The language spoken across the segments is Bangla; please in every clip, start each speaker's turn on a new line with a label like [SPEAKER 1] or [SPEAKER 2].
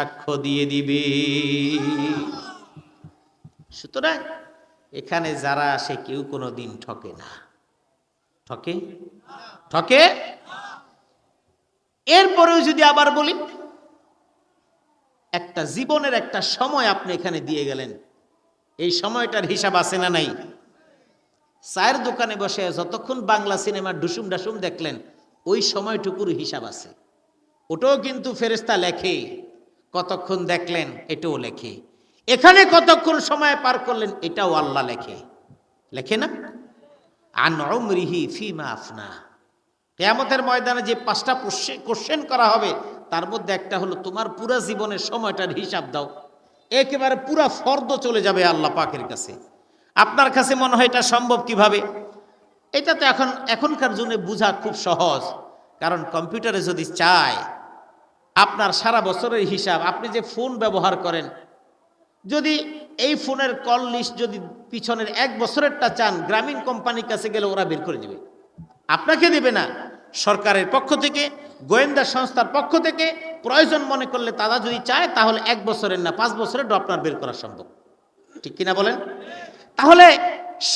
[SPEAKER 1] সাক্ষ্য দিয়ে দিবে। সুতরাং এখানে যারা আসে, কেউ কোনো দিন ঠকে না। ঠকে? ঠকে? এরপরেও যদি আবার বলি, একটা জীবনের একটা সময় আপনি এখানে দিয়ে গেলেন। এই সময়টার হিসাব আছে না নাই? চায়ের দোকানে বসে যতক্ষণ বাংলা সিনেমার ডুসুম ডাসুম দেখলেন, ওই সময়টুকুর হিসাব আছে। ওটাও কিন্তু ফেরেস্তা লেখে। কতক্ষণ দেখলেন? এটাও লেখে। এখানে কতক্ষণ সময় পার করলেন? এটাও আল্লাহ লেখে। লেখে না? আন ফিমা আফনা। কেয়ামতের ময়দানে যে পাঁচটা কোশ্চেন করা হবে, তার মধ্যে একটা হলো, তোমার পুরা জীবনের সময়টার হিসাব দাও। একেবারে পুরা ফর্দ চলে যাবে আল্লাহ পাকের কাছে। আপনার কাছে মনে হয় এটা সম্ভব কীভাবে? এটা তো এখন এখনকার জন্য বোঝা খুব সহজ। কারণ কম্পিউটারে যদি চায় আপনার সারা বছরের হিসাব, আপনি যে ফোন ব্যবহার করেন, যদি এই ফোনের কল লিস্ট যদি পিছনের এক বছরেরটা চান, গ্রামীণ কোম্পানির কাছে গেলে ওরা বের করে দেবে। আপনাকে দেবে না। সরকারের পক্ষ থেকে, গোয়েন্দা সংস্থার পক্ষ থেকে প্রয়োজন মনে করলে তারা যদি চায়, তাহলে এক বছরের না, পাঁচ বছরের আপনার বের করা সম্ভব। ঠিক কিনা বলেন? তাহলে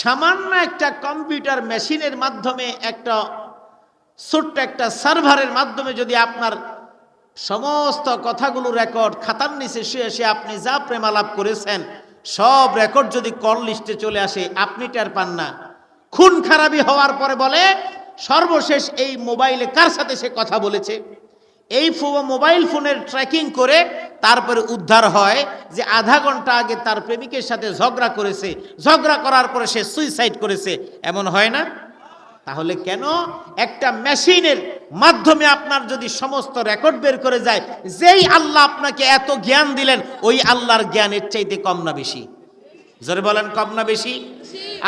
[SPEAKER 1] সামান্য একটা কম্পিউটার মেশিনের মাধ্যমে একটা ছোট্ট একটা সার্ভারের মাধ্যমে যদি আপনার সমস্ত কথাগুলো রেকর্ড খাতার নিচে শুয়ে এসে আপনি যা প্রেমালাপ করেছেন, সব রেকর্ড যদি কল লিস্টে চলে আসে, আপনি টের পান না। খুন খারাপি হওয়ার পরে বলে, সর্বশেষ এই মোবাইলে কার সাথে সে কথা বলেছে? এই মোবাইল ফোনের ট্র্যাকিং করে তারপরে উদ্ধার হয় যে আধা ঘণ্টা আগে তার প্রেমিকের সাথে ঝগড়া করেছে। ঝগড়া করার পরে সে সুইসাইড করেছে। এমন হয় না? তাহলে কেন? একটা মেশিনের মাধ্যমে আপনার যদি সমস্ত রেকর্ড বের করে যায়, যেই আল্লাহ আপনাকে এত জ্ঞান দিলেন, ওই আল্লাহর জ্ঞানের চাইতে কম না বেশি। জোরে বলেন, কম না বেশি?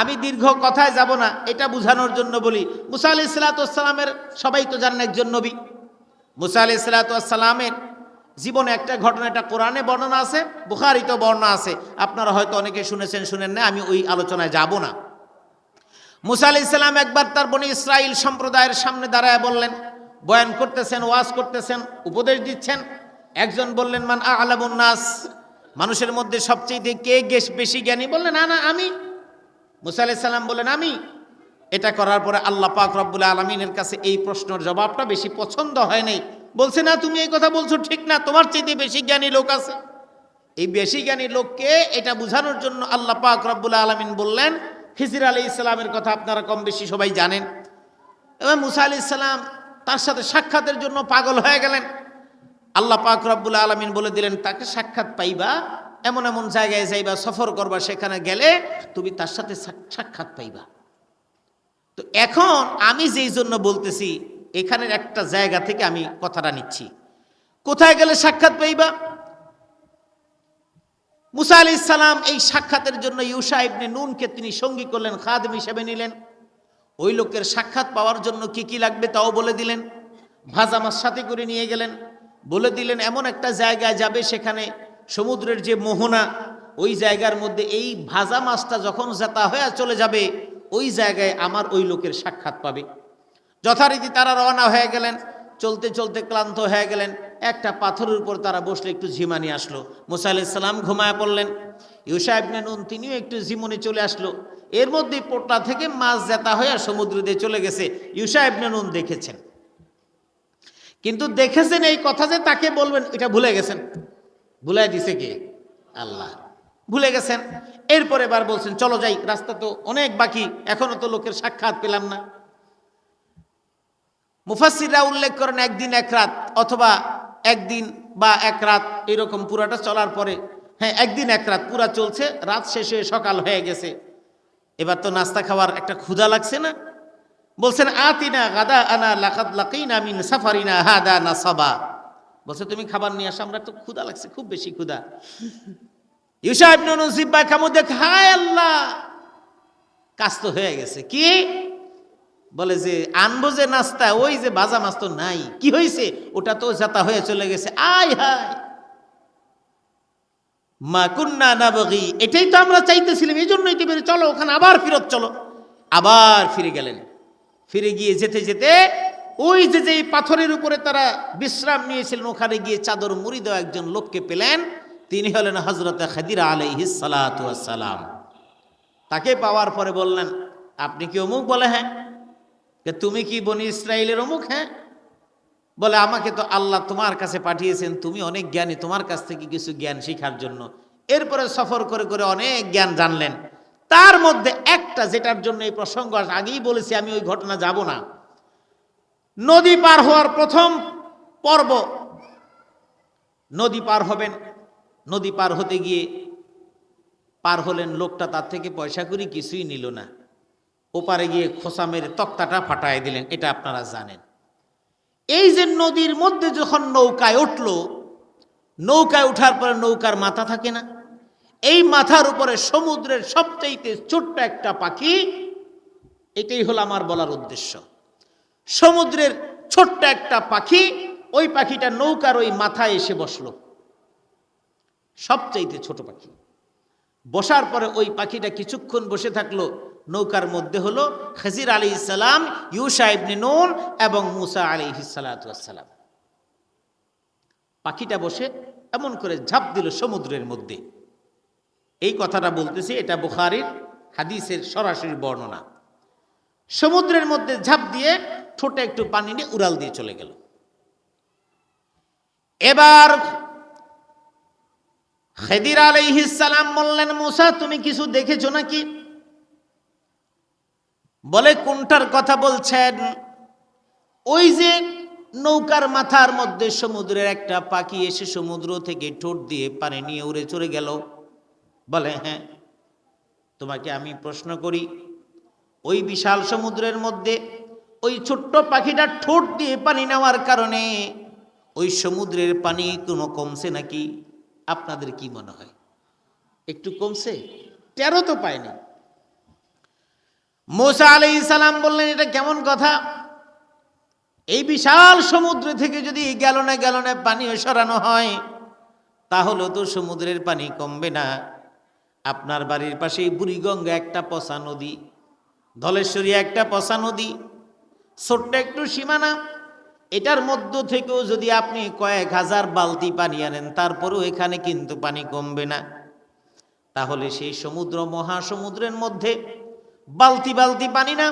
[SPEAKER 1] আমি দীর্ঘ কথায় যাব না, এটা বুঝানোর জন্য বলি। মুসা আলি সালাতামের সবাই তো জানেন একজন নবী। মুসা আলি সালাতামের জীবনে একটা ঘটনা, এটা কোরআনে বর্ণনা আছে বুখারিত বর্ণনা আছে। আপনারা হয়তো অনেকে শুনেছেন, শুনেন না আমি ওই আলোচনায় যাব না। মুসা আলি ইসলাম একবার তার বনি ইসরাইল সম্প্রদায়ের সামনে দাঁড়ায় বললেন, বয়ান করতেছেন, ওয়াজ করতেছেন, উপদেশ দিচ্ছেন। একজন বললেন, মান আলাবুন্নাস মানুষের মধ্যে সবচেয়ে কে গেস বেশি জ্ঞানী? বললেন, না না, আমি। মুসা আলি সাল্লাম বললেন, আমি? এটা করার পরে আল্লাহ পাক রব্বুল আলমিনের কাছে এই প্রশ্নের জবাবটা বেশি পছন্দ হয় নাই। বলছে, না, তুমি এই কথা বলছো ঠিক না, তোমার চাইতে বেশি জ্ঞানী লোক আছে। এই বেশি জ্ঞানী লোককে এটা বোঝানোর জন্য আল্লাহ পাক রব্বুল আলমিন বললেন খিজির আলী ইসলামের কথা আপনারা কম বেশি সবাই জানেন। এবং মুসা আলি ইসলাম তার সাথে সাক্ষাতের জন্য পাগল হয়ে গেলেন। আল্লাহ পাক রব্বুল আলমিন বলে দিলেন, তাকে সাক্ষাৎ পাইবা, এমন এমন জায়গায় যাইবা, সফর করবা, সেখানে গেলে তুমি তার সাথে সাক্ষাৎ পাইবা। তো এখন আমি যেই জন্য বলতেছি, এখানের একটা জায়গা থেকে আমি কথাটা নিচ্ছি। কোথায় গেলে সাক্ষাৎ পাইবা? মুসা আলি সালাম এই সাক্ষাতের জন্য ইউসা ইবনে নুনকে তিনি সঙ্গী করলেন, খাদম হিসেবে নিলেন। ওই লোকের সাক্ষাৎ পাওয়ার জন্য কি কি লাগবে তাও বলে দিলেন। ভাজা মাছ সাথে করে নিয়ে গেলেন। বলে দিলেন, এমন একটা জায়গায় যাবে সেখানে সমুদ্রের যে মোহনা, ওই জায়গার মধ্যে এই ভাজা মাছটা যখন জেতা হয়ে চলে যাবে, ওই জায়গায় আমার ওই লোকের সাক্ষাৎ পাবে। যথারীতি তারা রওনা হয়ে গেলেন, চলতে চলতে ক্লান্ত হয়ে গেলেন। একটা পাথরের উপর তারা বসলে একটু ঝিমানি আসলো। মুসা আলাইসাল্লাম ঘুমায় পড়লেন। ইউসা ইবনে নুন, তিনিও একটু ঝিমনি চলে আসলো। এর মধ্যে পোটলা থেকে মাছ জেতা হয়ে সমুদ্র দিয়ে চলে গেছে। ইউসা ইবনে নুন দেখেছেন। কিন্তু দেখেছেন এই কথা যে তাকে বলবেন, এটা ভুলে গেছেন। ভুলাই দিছে কে? আল্লাহ। ভুলে গেছেন। এরপরে এবার বলছেন, চলো যাই, রাস্তা তো অনেক বাকি, এখনও তো লোকের সাক্ষাৎ পেলাম না। মুফাসিররা উল্লেখ করেন, একদিন এক রাত অথবা একদিন বা এক রাত এরকম পুরাটা চলার পরে হ্যাঁ একদিন এক রাত পুরা চলছে, রাত শেষ হয়ে সকাল হয়ে গেছে। এবার তো নাস্তা খাওয়ার একটা ক্ষুধা লাগছে না? বলছেন, আতিনা গাদা আনা লাকাত লাকিনা মিন সাফারিনা হাদা না সাবা বলছে, তুমি খাবার নিয়ে আসো, আমরা তো ক্ষুধা লাগছে, খুব বেশি ক্ষুধা। ইউসা ইবনে খামু দেখ, হায় আল্লাহ! কাজ তো হয়ে গেছে। কি? বলে যে, আনব যে নাস্তা, ওই যে বাজা মাছ তো নাই। কি হয়েছে ওটা তো যাতা হয়ে চলে গেছে। আয় হায়! মা কুন্না না বগি এটাই তো আমরা চাইতেছিলাম এই জন্যই তো চলো ওখানে আবার ফেরত চলো। আবার ফিরে গেলেন। ফিরে গিয়ে যেতে যেতে ওই যে যে পাথরের উপরে তারা বিশ্রাম নিয়েছিলেন, ওখানে গিয়ে চাদর মুড়ি দেওয়া একজন লোককে পেলেন। তিনি হলেন হজরত খাদিরা আলাইহিস সালাম। তাকে পাওয়ার পরে বললেন, আপনি কি অমুক? বলে হ্যাঁ। যে তুমি কি বনি ইসরায়েলের অমুক হ্যাঁ? বলে, আমাকে তো আল্লাহ তোমার কাছে পাঠিয়েছেন, তুমি অনেক জ্ঞানী, তোমার কাছ থেকে কিছু জ্ঞান শেখার জন্য। এরপরে সফর করে করে অনেক জ্ঞান জানলেন। তার মধ্যে একটা যেটার জন্য এই প্রসঙ্গ আগেই বলেছি, আমি ওই ঘটনা যাব না। নদী পার হওয়ার প্রথম পর্ব, নদী পার হবেন। নদী পার হতে গিয়ে পার হলেন, লোকটা তার থেকে পয়সা করি কিছুই নিল না। ওপারে গিয়ে খোসা মেরে তক্তাটা ফাটায় দিলেন, এটা আপনারা জানেন। এই যে নদীর মধ্যে যখন নৌকায় উঠল, নৌকায় ওঠার পরে নৌকার মাথা থাকে না? এই মাথার উপরে সমুদ্রের সবচাইতে ছোট্ট একটা পাখি, এটাই হলো আমার বলার উদ্দেশ্য। সমুদ্রের ছোট্ট একটা পাখি, ওই পাখিটা নৌকার ওই মাথায় এসে বসল। সবচাইতে ছোট পাখি। বসার পরে ওই পাখিটা কিছুক্ষণ বসে থাকল নৌকার মধ্যে হলো খাজির আলী ইসালাম ইউসা ইবনে নুন এবং মুসা আলী সালাম। পাখিটা বসে এমন করে ঝাঁপ দিল সমুদ্রের মধ্যে। এই কথাটা বলতেছি, এটা বুখারির হাদিসের সরাসরি বর্ণনা। সমুদ্রের মধ্যে ঝাঁপ দিয়ে ঠোঁটে একটু পানি নিয়ে উড়াল দিয়ে চলে গেল। এবার খেদির আলাইহিসালাম বললেন, মুসা, তুমি কিছু দেখেছ নাকি? বলে, কোনটার কথা বলছেন? ওই যে নৌকার মাথার মধ্যে সমুদ্রের একটা পাখি এসে সমুদ্র থেকে ঠোঁট দিয়ে পানি নিয়ে উড়ে চলে গেল। বলে হ্যাঁ তোমাকে আমি প্রশ্ন করি, ওই বিশাল সমুদ্রের মধ্যে ওই ছোট্ট পাখিটা ঠোঁট দিয়ে পানি নেওয়ার কারণে ওই সমুদ্রের পানি কোনো কমছে নাকি? আপনাদের কি মনে হয়? একটু কমছে? টেরো তো পায়নি। মোসা আলাই সালাম বললেন, এটা কেমন কথা? এই বিশাল সমুদ্র থেকে যদি গ্যালনে গ্যালনে পানি সরানো হয়, তাহলে তো সমুদ্রের পানি কমবে না। আপনার বাড়ির পাশেই বুড়িগঙ্গা একটা পচা নদী, ধলেশ্বরী একটা পচা নদী, ছোট্ট একটু সীমানা। এটার মধ্য থেকেও যদি আপনি কয়েক হাজার বালতি পানি আনেন, তারপরেও এখানে কিন্তু পানি কমবে না। তাহলে সেই সমুদ্র মহাসমুদ্রের মধ্যে বালতি বালতি পানি না,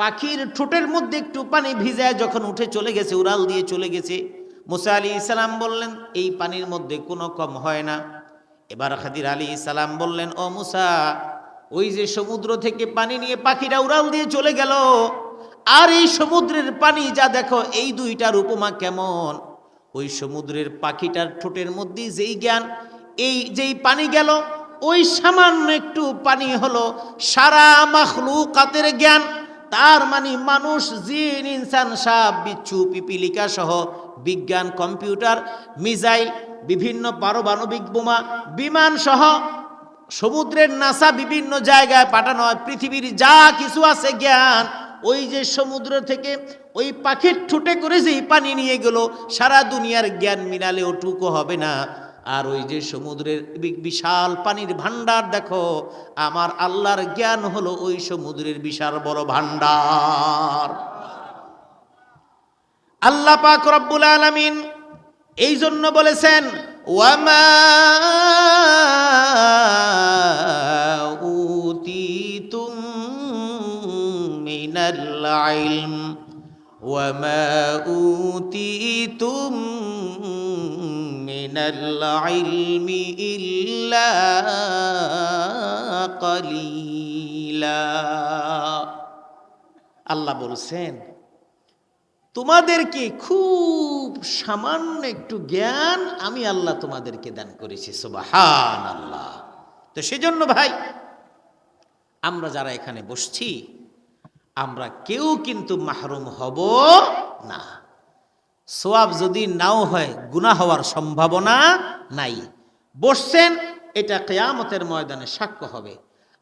[SPEAKER 1] পাখির ঠোঁটের মধ্যে একটু পানি ভিজায় যখন উঠে চলে গেছে, উড়াল দিয়ে চলে গেছে, মুসা আলী ইসলাম বললেন, এই পানির মধ্যে কোনো কম হয় না। এবার খাদির আলী ইসলাম বললেন, ও মুসা, ওই যে সমুদ্র থেকে পানি নিয়ে পাখিরা উড়াল দিয়ে চলে গেল, আর এই সমুদ্রের পানি যা দেখো, এই দুইটার উপমা কেমন? ওই সমুদ্রের পাখিটার ঠোঁটের মধ্যে যেই জ্ঞান, এই যেই পানি গেল ওই সামান্য একটু পানি হলো সারা মাখলুকাতের জ্ঞান। তার মানে মানুষ, জিন, ইনসান, সাপ, বিচ্ছু, পিপিলিকা সহ বিজ্ঞান, কম্পিউটার, মিসাইল, বিভিন্ন পারমাণবিক বোমা, বিমান সহ সমুদ্রের নাসা বিভিন্ন জায়গায় পাঠানো হয়। পৃথিবীর যা কিছু আছে জ্ঞান, ওই যে সমুদ্র থেকে ওই পাখির ঠুটে করে যেই পানি নিয়ে গেল, সারা দুনিয়ার জ্ঞান মিলালে ওটুকু হবে না। আর ওই যে সমুদ্রের বিশাল পানির ভান্ডার দেখো, আমার আল্লাহর জ্ঞান হলো ওই সমুদ্রের বিশাল বড় ভান্ডার আল্লাহ পাক রব্বুল আলামিন এই জন্য বলেছেন, ওয়ামা উতিতুম ওয়ামা উতিতুম ইলমি ইল্লা কলিলা আল্লাহ বলছেন, তোমাদেরকে খুব সামান্য একটু জ্ঞান আমি আল্লাহ তোমাদেরকে দান করেছি সুবাহান আল্লাহ তো সেজন্য ভাই, আমরা যারা এখানে বসছি, আমরা কেউ কিন্তু মাহরুম হব না। সোয়াব যদি নাও হয় গুণা হওয়ার সম্ভাবনা নাই। বসছেন, এটা কেয়ামতের ময়দানে সাক্ষ্য হবে।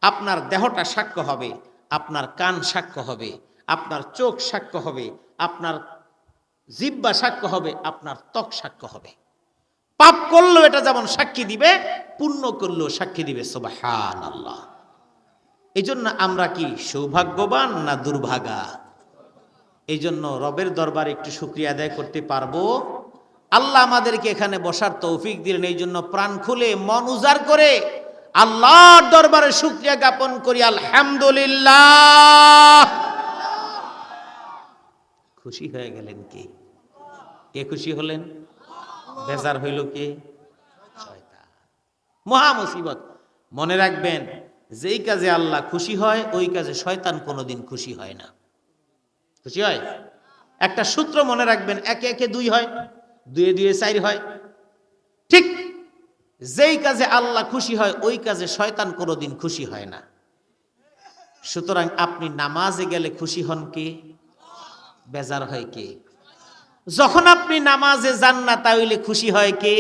[SPEAKER 1] আপনার দেহটা সাক্ষ্য হবে, আপনার কান সাক্ষ্য হবে, আপনার চোখ সাক্ষ্য হবে, আপনার জিব্বা সাক্ষ্য হবে, আপনার ত্বক সাক্ষ্য হবে। পাপ করলেও এটা যেমন সাক্ষী দিবে, পুণ্য করলেও সাক্ষী দিবে সোবাহান আল্লাহ এই আমরা কি সৌভাগ্যবান না দুর্ভাগা? এই জন্য রবের দরবারে একটু শুক্রিয়া আদায় করতে পারব। আল্লাহ আমাদেরকে এখানে বসার তৌফিক দিলেন এই জন্য প্রাণ খুলে মন উজাড় করে আল্লাহর দরবারে শুক্রিয়া জ্ঞাপন করি, আলহামদুলিল্লাহ। খুশি হয়ে গেলেন কে? কে খুশি হলেন? বেজার হইল কে? মহা মুসিবত। মনে রাখবেন, যেই কাজে আল্লাহ খুশি হয়, ওই কাজে শয়তান কোনোদিন খুশি হয় না। খুশি হয়? একটা সূত্র মনে রাখবেন, একে একে দুই হয়, দুয়ে দুয়ে চার হয়। ঠিক যেই কাজে আল্লাহ খুশি হয়, ওই কাজে শয়তান কোনোদিন খুশি হয় না। সুতরাং আপনি নামাজে গেলে খুশি হন কে? বেজার হয় কে? যখন আপনি নামাজে যান না, তাহলে খুশি হয় কে?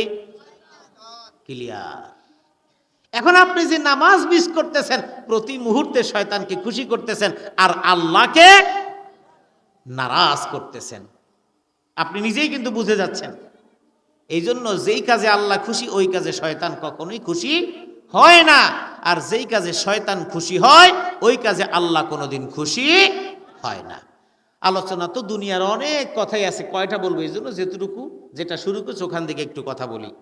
[SPEAKER 1] ক্লিয়ার। এখন আপনি যে নামাজ মিস করতেছেন, প্রতি মুহূর্তে শয়তানকে খুশি করতেছেন, আর আল্লাহকে নারাজ করতেছেন। আপনি নিজেই কিন্তু বুঝে যাচ্ছেন। এই জন্য যেই কাজে আল্লাহ খুশি, ওই কাজে শয়তান কখনোই খুশি হয় না। আর যেই কাজে শয়তান খুশি হয়, ওই কাজে আল্লাহ কোনোদিন খুশি হয় না। আলোচনা তো দুনিয়ার অনেক কথাই আছে, কয়টা বলব এই জন্য? যেটুকু যেটা শুরু করছে, ওখান থেকে একটু কথা বলি।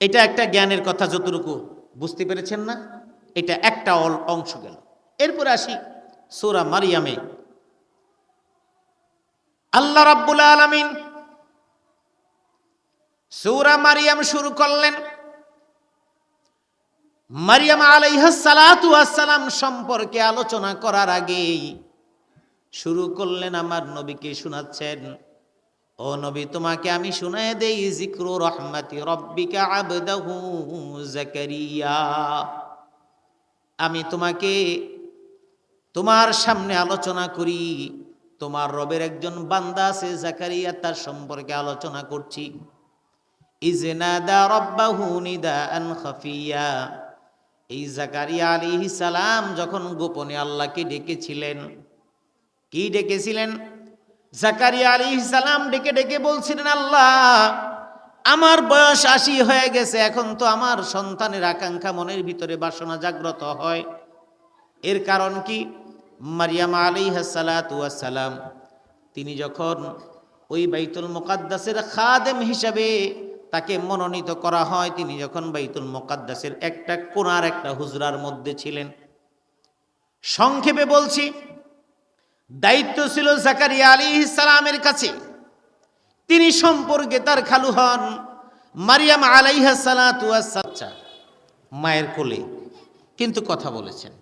[SPEAKER 1] এটা একটা জ্ঞানের কথা, যতটুকু বুঝতে পেরেছেন না, এটা একটা অল- অংশ গেল। এরপরে আসি সোরা মারিয়ামে। আল্লাহ রাব্বুল আলামিন সূরা মারিয়াম শুরু করলেন। মারিয়াম আলাইহাস সালাতু আসসালাম সম্পর্কে আলোচনা করার আগেই শুরু করলেন আমার নবীকে শোনাচ্ছেন, ও নবী, তোমাকে আমি শুনায় দেই জিক্রু রহমাতি রব্বিকা আবদাহু জাকারিয়া। আমি তোমাকে তোমার সামনে আলোচনা করি। তোমার রবের একজন বান্দা আছে, জাকারিয়া, তার সম্পর্কে আলোচনা করছি। এই জাকারিয়া আলাইহিস সালাম যখন গোপনে আল্লাহকে ডেকেছিলেন, কি ডেকেছিলেন? জাকারিয়া আলাইহিস সালাম ডেকে ডেকে বলছিলেন, আল্লাহ, আমার বয়স আশি হয়ে গেছে, এখন তো আমার সন্তানের আকাঙ্ক্ষা মনের ভিতরে বাসনা জাগ্রত হয়। এর কারণ কি? মারিয়াম আলাইহাসালাম তিনি যখন ওই বাইতুল মোকাদ্দাসের খাদেম হিসাবে তাকে মনোনীত করা হয়, তিনি যখন বাইতুল মোকাদ্দাসের একটা কোনার একটা হুজরার মধ্যে ছিলেন। সংক্ষেপে বলছি, দায়িত্ব ছিল জাকারিয়া আলী ইসালামের কাছে। তিনি সম্পর্কে তার খালু হন মারিয়াম আলাইহা সালাতুয়াচ্ছা মায়ের কোলে, কিন্তু কথা বলেছেন।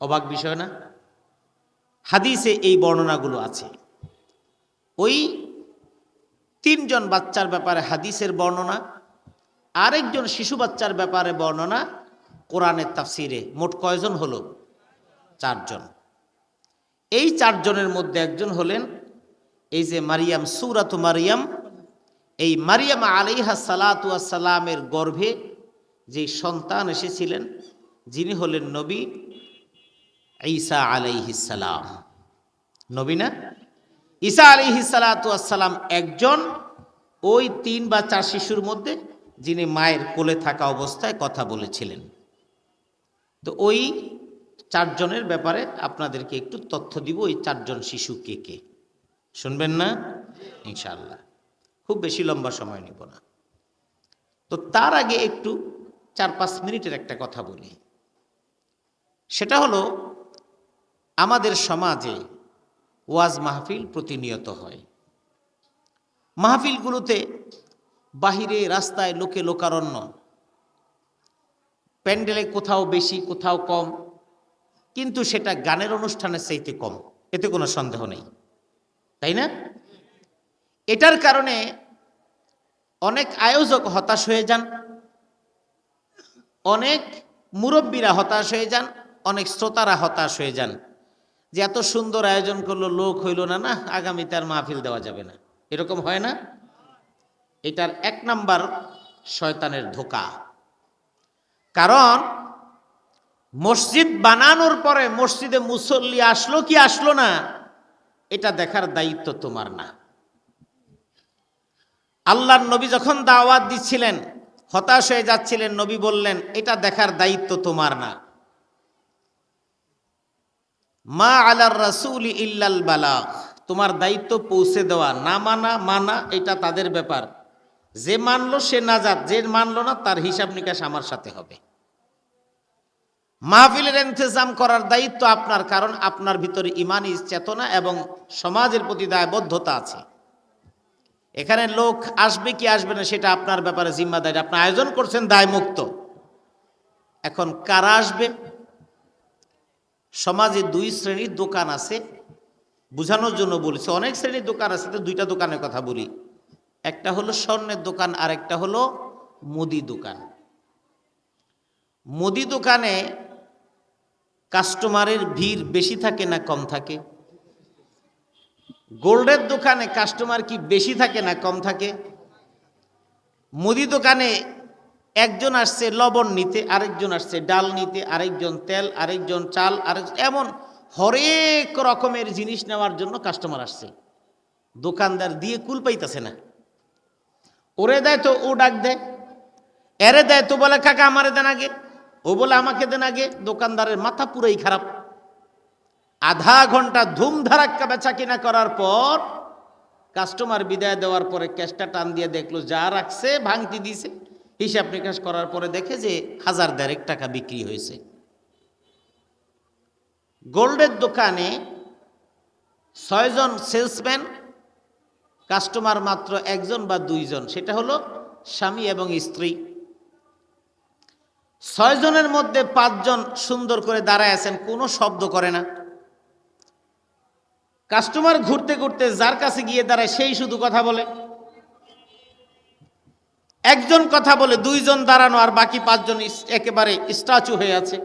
[SPEAKER 1] অবাক বিষয় না? হাদিসে এই বর্ণনাগুলো আছে। ওই তিনজন বাচ্চার ব্যাপারে হাদিসের বর্ণনা, আরেকজন শিশু বাচ্চার ব্যাপারে বর্ণনা, কোরআনের তাফসিরে মোট কয়জন হলো? চারজন। এই চারজনের মধ্যে একজন হলেন এই যে মারিয়াম, সুরাত মারিয়াম। এই মারিয়াম আলিহা সালাতুয়া সালামের গর্ভে যে সন্তান এসেছিলেন, যিনি হলেন নবী ঈসা আলাইহিসালাম নবী না? ঈসা আলাইহিসালাম একজন ওই তিন বা চার শিশুর মধ্যে যিনি মায়ের কোলে থাকা অবস্থায় কথা বলেছিলেন। তো ওই চারজনের ব্যাপারে আপনাদেরকে একটু তথ্য দিব, ওই চারজন শিশু কে কে। শুনবেন না? ইনশাআল্লাহ। খুব বেশি লম্বা সময় নিব না। তো তার আগে একটু চার পাঁচ মিনিটের একটা কথা বলি। সেটা হলো আমাদের সমাজে ওয়াজ মাহফিল প্রতিনিয়ত হয়। মাহফিলগুলোতে বাহিরে, রাস্তায় লোকে লোকারণ্য। প্যান্ডেলে কোথাও বেশি, কোথাও কম, কিন্তু সেটা গানের অনুষ্ঠানের চাইতে কম। এতে কোনো সন্দেহ নেই। তাই না? এটার কারণে অনেক আয়োজক হতাশ হয়ে যান, অনেক মুরব্বীরা হতাশ হয়ে যান, অনেক শ্রোতারা হতাশ হয়ে যান। যে এত সুন্দর আয়োজন করল, লোক হইল না না, আগামী তার মাহফিল দেওয়া যাবে না। এরকম হয় না? এটার এক নাম্বার শয়তানের ধোকা। কারণ মসজিদ বানানোর পরে মসজিদে মুসল্লি আসলো কি আসলো না, এটা দেখার দায়িত্ব তোমার না। আল্লাহর নবী যখন দাওয়াত দিচ্ছিলেন, হতাশ হয়ে যাচ্ছিলেন, নবী বললেন, এটা দেখার দায়িত্ব তোমার না। মা আলার রাসুল ইল্লাল বালাগ তোমার দায়িত্ব পৌঁছে দেওয়া, না মানা মানা, এটা তাদের ব্যাপার। যে মানলো সে নাজাত, যে মানলো না, তার হিসাব নিকাশ আমার সাথে হবে। মাহফিলের ইন্তজাম করার দায়িত্ব আপনার, কারণ আপনার ভিতরে ইমানি চেতনা এবং সমাজের প্রতি দায়বদ্ধতা আছে। এখানে লোক আসবে কি আসবে না, সেটা আপনার ব্যাপারে জিম্মাদারি। আপনি আয়োজন করছেন দায়মুক্ত। এখন কারা আসবে? সমাজে দুই শ্রেণির দোকান আছে, বোঝানোর জন্য বলেছে। অনেক শ্রেণির দোকান আছে, তো দুইটা দোকানের কথা বলি। একটা হলো স্বর্ণের দোকান আর একটা হলো মুদি দোকান। মুদি দোকানে কাস্টমারের ভিড় বেশি থাকে না কম থাকে? গোল্ডের দোকানে কাস্টমার কি বেশি থাকে না কম থাকে? মুদি দোকানে একজন আসছে লবণ নিতে, আরেকজন আসছে ডাল নিতে, আরেকজন তেল, আরেকজন চাল, আরেক, এমন হরেক রকমের জিনিস নেওয়ার জন্য কাস্টমার আসছে। দোকানদার দিয়ে কুল পাইতেছে না। ওরে দেয় তো, ও ডাক দেয়। এরে দেয় তো বলে, কাকা, আমারে দেন আগে। ও বলে, আমাকে দেন আগে। দোকানদারের মাথা পুরাই খারাপ। আধা ঘণ্টা ধুমধারাক্কা বেচা কিনা করার পর কাস্টমার বিদায় দেওয়ার পরে ক্যাশটা টান দিয়ে দেখল, যা রাখছে, ভাঙতি দিছে। হিসাব নিকাশ করার পরে দেখে যে হাজার দেড়েক টাকা বিক্রি হয়েছে। গোল্ডের দোকানে ছয়জন সেলসম্যান, কাস্টমার মাত্র একজন বা দুইজন, সেটা হলো স্বামী এবং স্ত্রী। ছয়জনের মধ্যে পাঁচজন সুন্দর করে দাঁড়ায় আছেন, কোনো শব্দ করে না। কাস্টমার ঘুরতে ঘুরতে যার কাছে গিয়ে দাঁড়ায়, সেই শুধু কথা বলে। একজন কথা বলে দুইজন দাঁড়ানো আর বাকি পাঁচজন একেবারে স্ট্যাচু হয়ে আছে।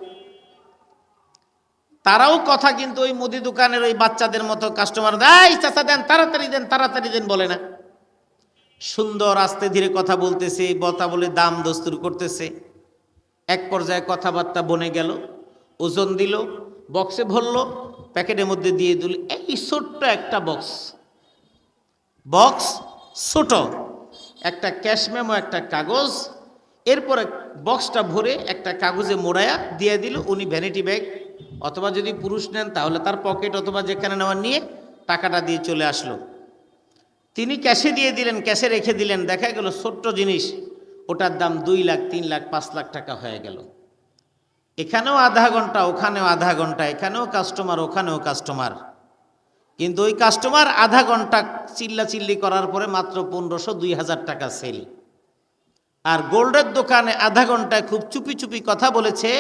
[SPEAKER 1] তারাও কথা কিন্তু ওই মুদি দোকানের ওই বাচ্চাদের মতো কাস্টমার দেয় চাচা দেন, তাড়াতাড়ি দেন তাড়াতাড়ি দেন, বলে না। সুন্দর আস্তে ধীরে কথা বলতেছে বতা বলে দাম দস্তুর করতেছে। এক পর্যায়ে কথাবার্তা বনে গেল, ওজন দিল বক্সে ভরলো, প্যাকেটের মধ্যে দিয়ে দিল, এই ছোট্ট একটা বক্স বক্স ছোট। একটা ক্যাশ মেমো, একটা কাগজ, এরপরে বক্সটা ভরে একটা কাগজে মোড়ায়া দিয়ে দিল, উনি ভ্যানিটি ব্যাগ অথবা যদি পুরুষ নেন তাহলে তার পকেট অথবা যেখানে নেওয়ার নিয়ে টাকাটা দিয়ে চলে আসলো। তিনি ক্যাশে দিয়ে দিলেন, ক্যাশে রেখে দিলেন, দেখা গেল ছোট্ট জিনিস, ওটার দাম দুই লাখ, তিন লাখ, পাঁচ লাখ টাকা হয়ে গেল। এখানেও আধা ঘণ্টা, ওখানেও আধা ঘণ্টা, এখানেও কাস্টমার ওখানেও কাস্টমার কিন্তু ওই কাস্টমার আধা ঘণ্টা চিল্লা চিল্লি করার পরে মাত্র পনেরোশো দুই হাজার টাকা সেল আর গোল্ডের দোকানে আধা ঘন্টায় খুব চুপি চুপি কথা বলেছে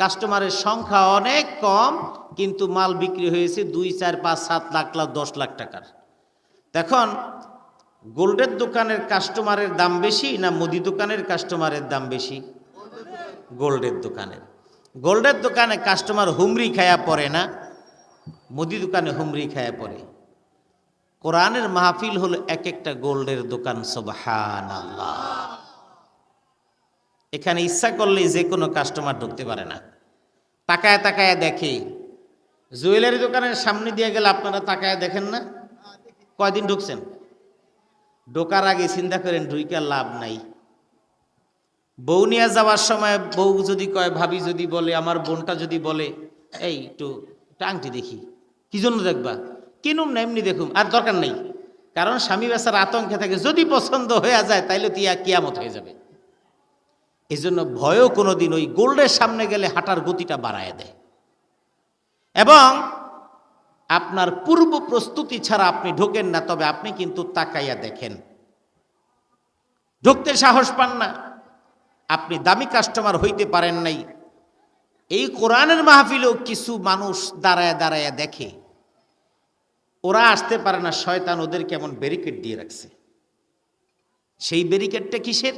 [SPEAKER 1] কাস্টমারের সংখ্যা অনেক কম, কিন্তু মাল বিক্রি হয়েছে দুই, চার, পাঁচ, সাত লাখ লাখ দশ লাখ টাকার। দেখুন, গোল্ডের দোকানের কাস্টমারের দাম বেশি না মুদি দোকানের কাস্টমারের দাম বেশি? গোল্ডের দোকানের। গোল্ডের দোকানে কাস্টমার হুমরি খায়া পড়ে না। মুদি দোকানে হুমরি খায়া পড়ে। কোরআনের মাহফিল হলো এক একটা গোল্ডের দোকান সুবহান আল্লাহ এখানে ইচ্ছা করলেই যে কোনো কাস্টমার ঢুকতে পারে না। তাকায় তাকায় দেখে, জুয়েলারি দোকানের সামনে দিয়ে গেলে আপনারা তাকায় দেখেন না? কয়দিন ঢুকছেন? ঢোকার আগে চিন্তা করেন ঢুইকার লাভ নাই। বউ নিয়ে যাওয়ার সময় বউ যদি কয়, ভাবি যদি বলে, আমার বোনটা যদি বলে, এই একটু একটা আংটি দেখি। কি জন্য দেখবা? কিনুম না, এমনি দেখুম। আর দরকার নেই। কারণ স্বামী বেচার আতঙ্কে থাকে। যদি পছন্দ হয়ে যায়, তাইলে তিয়া কিয়ামত হয়ে যাবে। এই জন্য ভয়ও কোনো দিন ওই গোল্ডের সামনে গেলে হাঁটার গতিটা বাড়ায় দেয়। এবং আপনার পূর্ব প্রস্তুতি ছাড়া আপনি ঢোকেন না, তবে আপনি কিন্তু তাকাইয়া দেখেন। ঢুকতে সাহস পান না। আপনি দামি কাস্টমার হইতে পারেন নাই। এই কোরআনের মাহফিলেও কিছু মানুষ দাঁড়ায় দাঁড়ায় দেখে। ওরা আসতে পারে না, শয়তান ওদের কেমন ব্যারিকেড দিয়ে রাখছে। সেই ব্যারিকেডটা কিসের?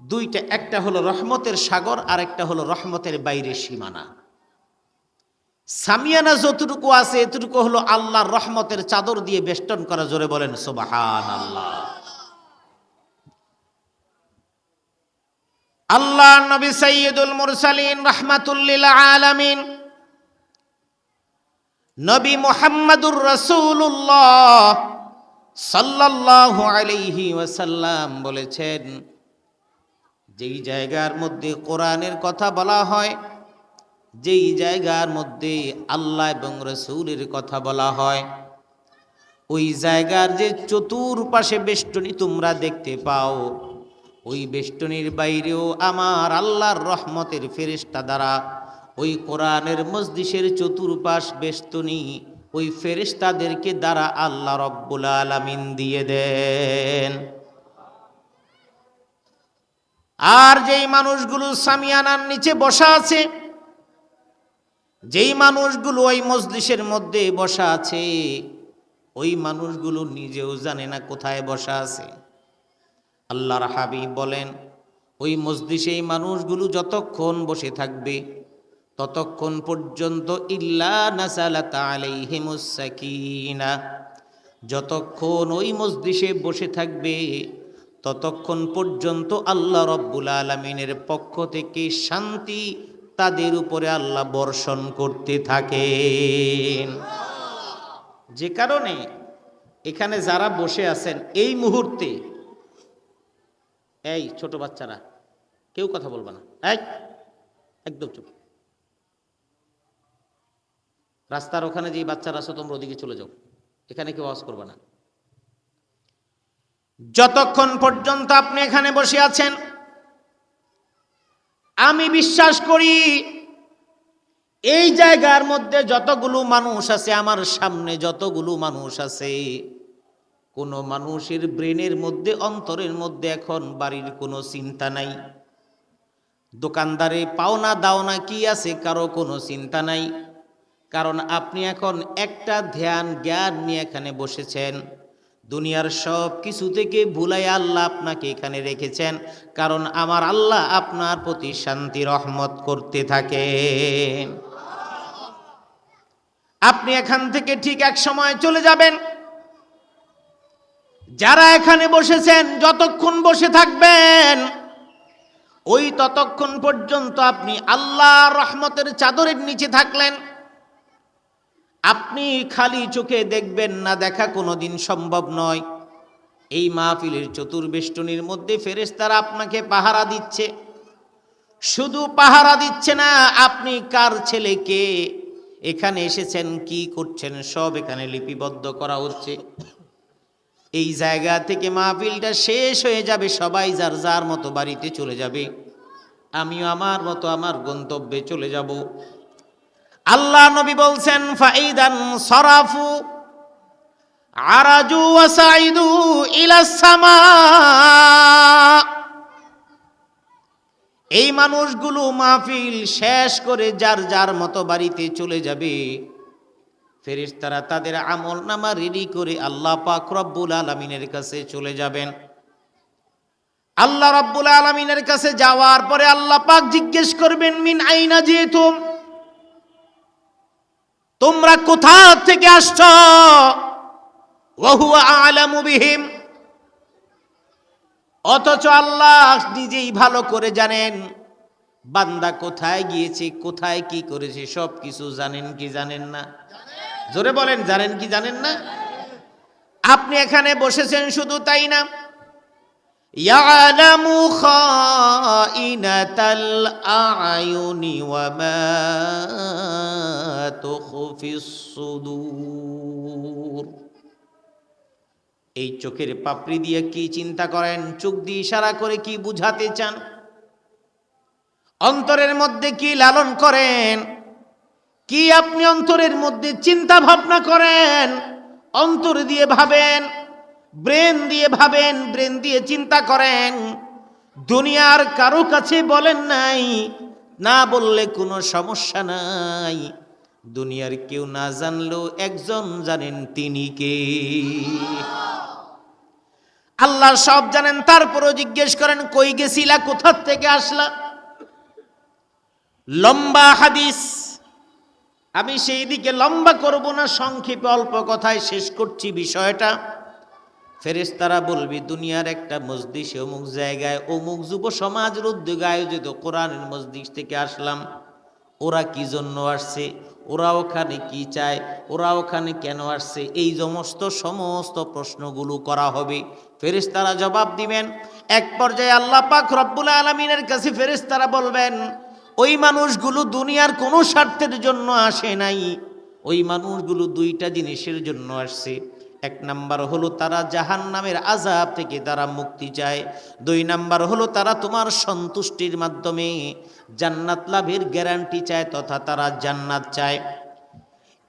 [SPEAKER 1] দুইটা, একটা হলো রহমতের সাগর আর একটা হলো রহমতের বাইরের সীমানা। সামিয়ানা যতটুকু আছে, এতটুকু হলো আল্লাহর রহমতের চাদর দিয়ে বেষ্টন করা, জোরে বলেন সোবাহান আল্লাহ আল্লাহ নবী সৈয়দুল মুরসালিন রহমাতুল্লিল আলামিন। নবী মুহাম্মাদুর রাসূলুল্লাহ সাল্লাল্লাহু আলাইহি ওয়াসাল্লাম বলেছেন, যেই জায়গার মধ্যে কোরআনের কথা বলা হয়, যেই জায়গার মধ্যে আল্লাহ এবং রসুলের কথা বলা হয়, ওই জায়গার যে চতুর্পাশে বেষ্টনী তোমরা দেখতে পাও। ওই বেষ্টনীর বাইরেও আমার আল্লাহর রহমতের ফেরেশতা দ্বারা, ওই কোরআনের মসজিষের চতুর্পাশ বেষ্টনী ওই ফেরেশতাদেরকে দ্বারা আল্লাহ রব্বুল আলামিন দিয়ে দেন। আর যেই মানুষগুলো সামিয়ানার নিচে বসা আছে, যেই মানুষগুলো ওই মজলিসের মধ্যে বসা আছে, ওই মানুষগুলো নিজেও জানে না কোথায় বসা আছে। আল্লাহর হাবিব বলেন, ওই এই মানুষগুলো যতক্ষণ বসে থাকবে, ততক্ষণ পর্যন্ত ইল্লা নাসালাত আলাইহিমুস সাকিনা। যতক্ষণ ওই মজলিসে বসে থাকবে, ততক্ষণ পর্যন্ত আল্লাহ রব্বুল আলমিনের পক্ষ থেকে শান্তি তাদের উপরে আল্লাহ বর্ষণ করতে থাকেন। যে কারণে এখানে যারা বসে আছেন, এই মুহূর্তে এই ছোট বাচ্চারা, কেউ কথা বলবে না। এই, একদম চুপ। রাস্তার ওখানে যে বাচ্চারা আছো, তোমরা ওদিকে চলে যাও। এখানে কেউ আওয়াজ করবে না। যতক্ষণ পর্যন্ত আপনি এখানে বসে আছেন, আমি বিশ্বাস করি এই জায়গার মধ্যে যতগুলো মানুষ আছে, আমার সামনে যতগুলো মানুষ আছে কোনো মানুষের ব্রেনের মধ্যে, অন্তরের মধ্যে এখন বাড়ির কোনো চিন্তা নাই। দোকানদারে পাওনা দাওনা কি আছে কারও কোনো চিন্তা নাই। কারণ আপনি এখন একটা ধ্যান, জ্ঞান নিয়ে এখানে বসেছেন। দুনিয়ার সব কিছু থেকে ভুলাই আল্লাহ আপনাকে এখানে রেখেছেন। কারণ আমার আল্লাহ আপনার প্রতি শান্তি, রহমত করতে থাকেন আপনি এখান থেকে ঠিক এক সময় চলে যাবেন। যারা এখানে বসেছেন, যতক্ষণ বসে থাকবেন, ওই ততক্ষণ পর্যন্ত আপনি আল্লাহ রহমতের চাদরের নিচে থাকলেন। আপনি খালি চোখে দেখবেন না, দেখা কোনোদিন সম্ভব নয়। এই মাহফিলের চতুর্বেষ্টনীর মধ্যে ফেরেশতারা আপনাকে পাহারা দিচ্ছে। শুধু পাহারা দিচ্ছে না, আপনি কার ছেলেকে এখানে এসেছেন, কি করছেন, সব এখানে লিপিবদ্ধ করা হচ্ছে। এই জায়গা থেকে মাহফিলটা শেষ হয়ে যাবে, সবাই যার যার মতো বাড়িতে চলে যাবে। আমিও আমার মতো আমার গন্তব্যে চলে যাব। আল্লাহ নবী বলছেন ফাইদান সরাফু, আরাজু ওয়াসাইদু ইলা সামা এই মানুষগুলো মাহফিল শেষ করে যার যার মতো বাড়িতে চলে যাবে। ফেরেশতারা তাদের আমল নামা রেডি করে আল্লাহ পাক রব্বুল আলমিনের কাছে চলে যাবেন। আল্লাহ রব্বুল আলমিনের কাছে যাওয়ার পরে আল্লাহ পাক জিজ্ঞেস করবেন, মিন আইনা যেহেতু তোমরা কোথা থেকে আসছ? ওহুয়া আলামু বিহিম। অথচ আল্লাহ নিজেই ভালো করে জানেন, বান্দা কোথায় গিয়েছে, কোথায় কি করেছে সব কিছু জানেন কি জানেন না? জোরে বলেন, জানেন কি জানেন না? আপনি এখানে বসেছেন শুধু তাই না? ইয়ালামু খাইনাতাল আয়ুনি ওয়া মা তুখফিস সুদূর। এই চোখের পাপড়ি দিয়ে কি চিন্তা করেন? চোখ দিয়ে ইশারা করে কি বুঝাতে চান? অন্তরের মধ্যে কি লালন করেন? কি আপনি অন্তরের মধ্যে চিন্তা ভাবনা করেন? অন্তর দিয়ে ভাবেন, ব্রেন দিয়ে ভাবেন, ব্রেন দিয়ে চিন্তা করেন। দুনিয়ার কারও কাছে বলেন নাই, না বললে কোনো সমস্যা নাই। দুনিয়ার কেউ না জানলেও একজন জানেন তিনি কে। আল্লাহ সব জানেন, তারপরও জিজ্ঞেস করেন, কই গেছিলা কোথার থেকে আসলা? লম্বা হাদিস। আমি সেই দিকে লম্বা করব না, সংক্ষেপে অল্প কথায় শেষ করছি বিষয়টা। ফেরেশতারা বলবি, দুনিয়ার একটা মসজিষে অমুক জায়গায় অমুক যুব সমাজের উদ্যোগে আয়োজিত কোরআনের মসজিদ থেকে আসলাম। ওরা কি জন্য আসছে? ওরা ওখানে কি চায়? ওরা ওখানে কেন আসছে? এই সমস্ত সমস্ত প্রশ্নগুলো করা হবে। ফেরেশতারা জবাব দিবেন, এক পর্যায়ে আল্লাহ পাক রব্বুল আলমিনের কাছে ফেরেশতারা বলবেন ওই মানুষগুলো দুনিয়ার কোনো স্বার্থের জন্য আসে নাই। ওই মানুষগুলো দুইটা জিনিসের জন্য আসছে। এক নাম্বার হলো তারা জাহান নামের আজাব থেকে তারা মুক্তি চায়। দুই নাম্বার হলো তারা তোমার সন্তুষ্টির মাধ্যমে জান্নাত লাভের গ্যারান্টি চায় তথা তারা জান্নাত চায়।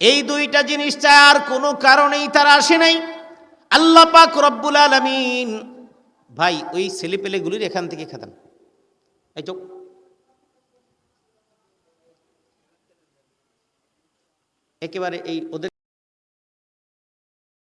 [SPEAKER 1] এই দুইটা জিনিস চায়, আর কোনো কারণেই তারা আসে নাই। আল্লাহ পাক রব্বুল আলামিন, ভাই, ওই ছেলেপেলেগুলির এখান থেকে খেতাম এই চোখ একেবারে এই ওদের